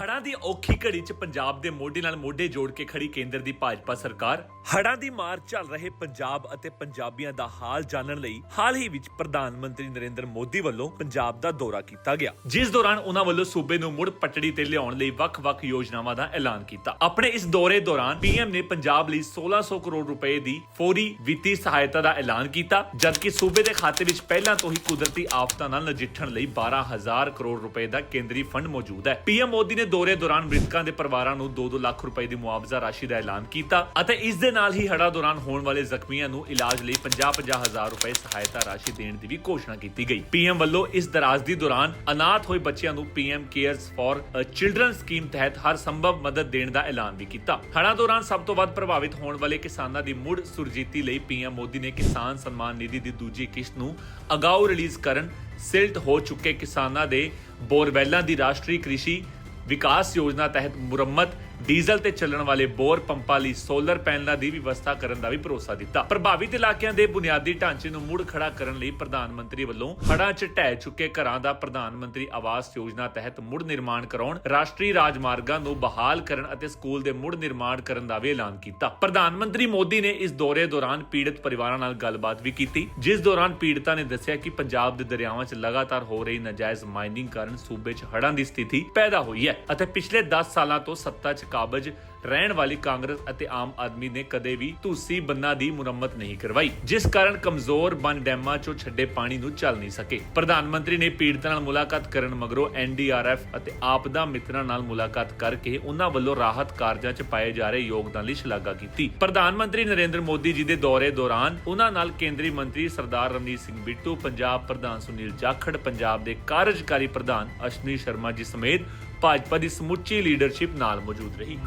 ਹੜਾਂ ਦੀ ਔਖੀ ਘੜੀ 'ਚ ਪੰਜਾਬ ਦੇ ਮੋਢੇ ਨਾਲ ਮੋਢੇ ਜੋੜ ਕੇ ਖੜੀ ਕੇਂਦਰ ਦੀ ਭਾਜਪਾ ਸਰਕਾਰ, ਹੜ੍ਹਾਂ ਦੀ ਮਾਰ ਝੱਲ ਰਹੇ ਪੰਜਾਬ ਅਤੇ ਪੰਜਾਬੀਆਂ ਦਾ ਹਾਲ ਜਾਣਨ ਲਈ ਹਾਲ ਹੀ ਵਿੱਚ ਪ੍ਰਧਾਨ ਮੰਤਰੀ ਨਰਿੰਦਰ ਮੋਦੀ ਵੱਲੋਂ ਪੰਜਾਬ ਦਾ ਦੌਰਾ ਕੀਤਾ ਗਿਆ। ਜਿਸ ਦੌਰਾਨ ਉਹਨਾਂ ਵੱਲੋਂ ਸੂਬੇ ਨੂੰ ਮੁੜ ਪਟੜੀ ਤੇ ਲਿਆਉਣ ਲਈ ਵੱਖ-ਵੱਖ ਯੋਜਨਾਵਾਂ ਦਾ ਐਲਾਨ ਕੀਤਾ। ਆਪਣੇ ਇਸ ਦੌਰੇ ਦੌਰਾਨ ਪੀਐਮ ਨੇ ਪੰਜਾਬ ਲਈ 1600 ਕਰੋੜ ਰੁਪਏ ਦੀ ਫੌਰੀ ਵਿੱਤੀ ਸਹਾਇਤਾ ਦਾ ਐਲਾਨ ਕੀਤਾ, ਜਦਕਿ ਸੂਬੇ ਦੇ ਖਾਤੇ ਵਿੱਚ ਪਹਿਲਾਂ ਤੋਂ ਹੀ ਕੁਦਰਤੀ ਆਫਤਾਂ ਨਾਲ ਨਜਿੱਠਣ ਲਈ 12000 ਕਰੋੜ ਰੁਪਏ ਦਾ ਕੇਂਦਰੀ ਫੰਡ ਮੌਜੂਦ ਹੈ। ਪੀਐਮ ਮੋਦੀ ਨੇ ਦੌਰੇ ਦੌਰਾਨ ਮ੍ਰਿਤਕਾਂ ਦੇ ਪਰਿਵਾਰਾਂ ਨੂੰ 2-2 ਲੱਖ ਰੁਪਏ ਦੀ ਮੁਆਵਜ਼ਾ ਰਾਸ਼ੀ ਦਾ ਐਲਾਨ ਕੀਤਾ ਅਤੇ ਇਸ ਦੇ ਨਾਲ ਹੀ ਹੜ੍ਹਾਂ ਦੌਰਾਨ ਹੋਣ ਵਾਲੇ ਜ਼ਖਮੀਆਂ ਨੂੰ ਇਲਾਜ ਲਈ 50-50 ਹਜ਼ਾਰ ਰੁਪਏ ਸਹਾਇਤਾ ਰਾਸ਼ੀ ਦੇਣ ਦੀ ਵੀ ਘੋਸ਼ਣਾ ਕੀਤੀ ਗਈ। ਪੀਐਮ ਵੱਲੋਂ ਇਸ ਦਰਾਜ਼ ਦੌਰਾਨ ਅਨਾਥ ਹੋਏ ਬੱਚਿਆਂ ਨੂੰ PM CARES for children scheme ਤਹਿਤ ਹਰ ਸੰਭਵ ਮਦਦ ਦੇਣ ਦਾ ਐਲਾਨ ਵੀ ਕੀਤਾ। ਹੜ੍ਹਾਂ ਦੌਰਾਨ ਸਭ ਤੋਂ ਵੱਧ ਪ੍ਰਭਾਵਿਤ ਹੋਣ ਵਾਲੇ ਕਿਸਾਨਾਂ ਦੀ ਮੁੜ ਸੁਰਜੀਤੀ ਲਈ ਪੀਐਮ ਮੋਦੀ ਨੇ ਕਿਸਾਨ ਸਨਮਾਨ ਨਿਧੀ ਦੀ ਦੂਜੀ ਕਿਸ਼ਤ ਨੂੰ ਅਗਾਊ ਰਿਲੀਜ਼ ਕਰਨ ਸਿਲਟ ਹੋ ਚੁੱਕੇ ਕਿਸਾਨਾਂ ਦੇ ਬੋਰਵੈਲਾਂ ਦੀ ਰਾਸ਼ਟਰੀ ਕ੍ਰਿਸ਼ੀ ਵਿਕਾਸ ਯੋਜਨਾ ਤਹਿਤ ਮੁਰੰਮਤ ਡੀਜ਼ਲ ਤੇ ਚੱਲਣ ਵਾਲੇ ਬੋਰ ਪੰਪਾਂ ਲਈ ਸੋਲਰ ਪੈਨਲਾਂ ਦੀ ਵਿਵਸਥਾ ਕਰਨ ਦਾ ਵੀ ਭਰੋਸਾ ਦਿੱਤਾ। ਪ੍ਰਭਾਵਿਤ ਇਲਾਕਿਆਂ ਦੇ ਬੁਨਿਆਦੀ ਢਾਂਚੇ ਨੂੰ ਮੁੜ ਖੜਾ ਕਰਨ ਲਈ ਪ੍ਰਧਾਨ ਮੰਤਰੀ ਵੱਲੋਂ ਹੜ੍ਹਾਂ 'ਚ ਢਹਿ ਚੁੱਕੇ ਘਰਾਂ ਦਾ ਪ੍ਰਧਾਨ ਮੰਤਰੀ ਆਵਾਸ ਯੋਜਨਾ ਤਹਿਤ ਮੁੜ ਨਿਰਮਾਣ ਕਰਾਉਣ, ਰਾਸ਼ਟਰੀ ਰਾਜਮਾਰਗਾਂ ਨੂੰ ਬਹਾਲ ਕਰਨ ਅਤੇ ਸਕੂਲ ਦੇ ਮੁੜ ਨਿਰਮਾਣ ਕਰਨ ਦਾ ਵੀ ਐਲਾਨ ਕੀਤਾ। ਪ੍ਰਧਾਨ ਮੰਤਰੀ ਮੋਦੀ ਨੇ ਇਸ ਦੌਰੇ ਦੌਰਾਨ ਪੀੜਤ ਪਰਿਵਾਰਾਂ ਨਾਲ ਗੱਲਬਾਤ ਵੀ ਕੀਤੀ, ਜਿਸ ਦੌਰਾਨ ਪੀੜਤਾਂ ਨੇ ਦੱਸਿਆ ਕਿ ਪੰਜਾਬ ਦੇ ਦਰਿਆਵਾਂ 'ਚ ਲਗਾਤਾਰ ਹੋ ਰਹੀ ਨਾਜਾਇਜ਼ ਮਾਈਨਿੰਗ ਕਾਰਨ ਸੂਬੇ 'ਚ ਹੜ੍ਹਾਂ ਦੀ ਸਥਿਤੀ ਪੈਦਾ ਹੋਈ ਹੈ ਅਤੇ ਪਿਛਲੇ 10 ਸਾਲਾਂ ਤੋਂ ਸੱਤਾ 'ਚ ਕਾਬਜ ਰਹਿਣ ਵਾਲੀ ਕਾਂਗਰਸ ਅਤੇ ਆਮ ਆਦਮੀ ਨੇ ਕਦੇ ਵੀ ਧੂਸੀ ਬੰਨਾਂ ਦੀ ਮੁਰੰਮਤ ਨਹੀਂ ਕਰਵਾਈ, ਜਿਸ ਕਾਰਨ ਕਮਜ਼ੋਰ ਬੰਨ ਡੈਮਾਂ 'ਚੋਂ ਛੱਡੇ ਪਾਣੀ ਨੂੰ ਚੱਲ ਨਹੀਂ ਸਕੇ। ਪ੍ਰਧਾਨ ਮੰਤਰੀ ਨੇ ਪੀੜਤਾਂ ਨਾਲ ਮੁਲਾਕਾਤ ਕਰਨ ਮਗਰੋਂ ਐਨਡੀਆਰਐਫ ਅਤੇ ਆਪਦਾ ਮਿੱਤਰਾਂ ਨਾਲ ਮੁਲਾਕਾਤ ਕਰਕੇ ਉਹਨਾਂ ਵੱਲੋਂ ਰਾਹਤ ਕਾਰਜਾਂ 'ਚ ਪਾਏ ਜਾ ਰਹੇ ਯੋਗਦਾਨ ਲਈ ਸ਼ਲਾਘਾ ਕੀਤੀ। ਪ੍ਰਧਾਨ ਮੰਤਰੀ ਨਰਿੰਦਰ ਮੋਦੀ ਜੀ ਦੇ ਦੌਰੇ ਦੌਰਾਨ ਉਹਨਾਂ ਨਾਲ ਕੇਂਦਰੀ ਮੰਤਰੀ ਸਰਦਾਰ ਰਣਜੀਤ ਸਿੰਘ ਬਿੱਟੂ, ਪੰਜਾਬ ਪ੍ਰਧਾਨ ਸੁਨੀਲ ਜਾਖੜ, ਪੰਜਾਬ ਦੇ ਕਾਰਜਕਾਰੀ ਪ੍ਰਧਾਨ ਅਸ਼ਵਨੀ ਸ਼ਰਮਾ ਜੀ ਸਮੇਤ ਭਾਜਪਾ ਦੀ ਸਮੁੱਚੀ ਲੀਡਰਸ਼ਿਪ ਨਾਲ ਮੌਜੂਦ ਰਹੀ।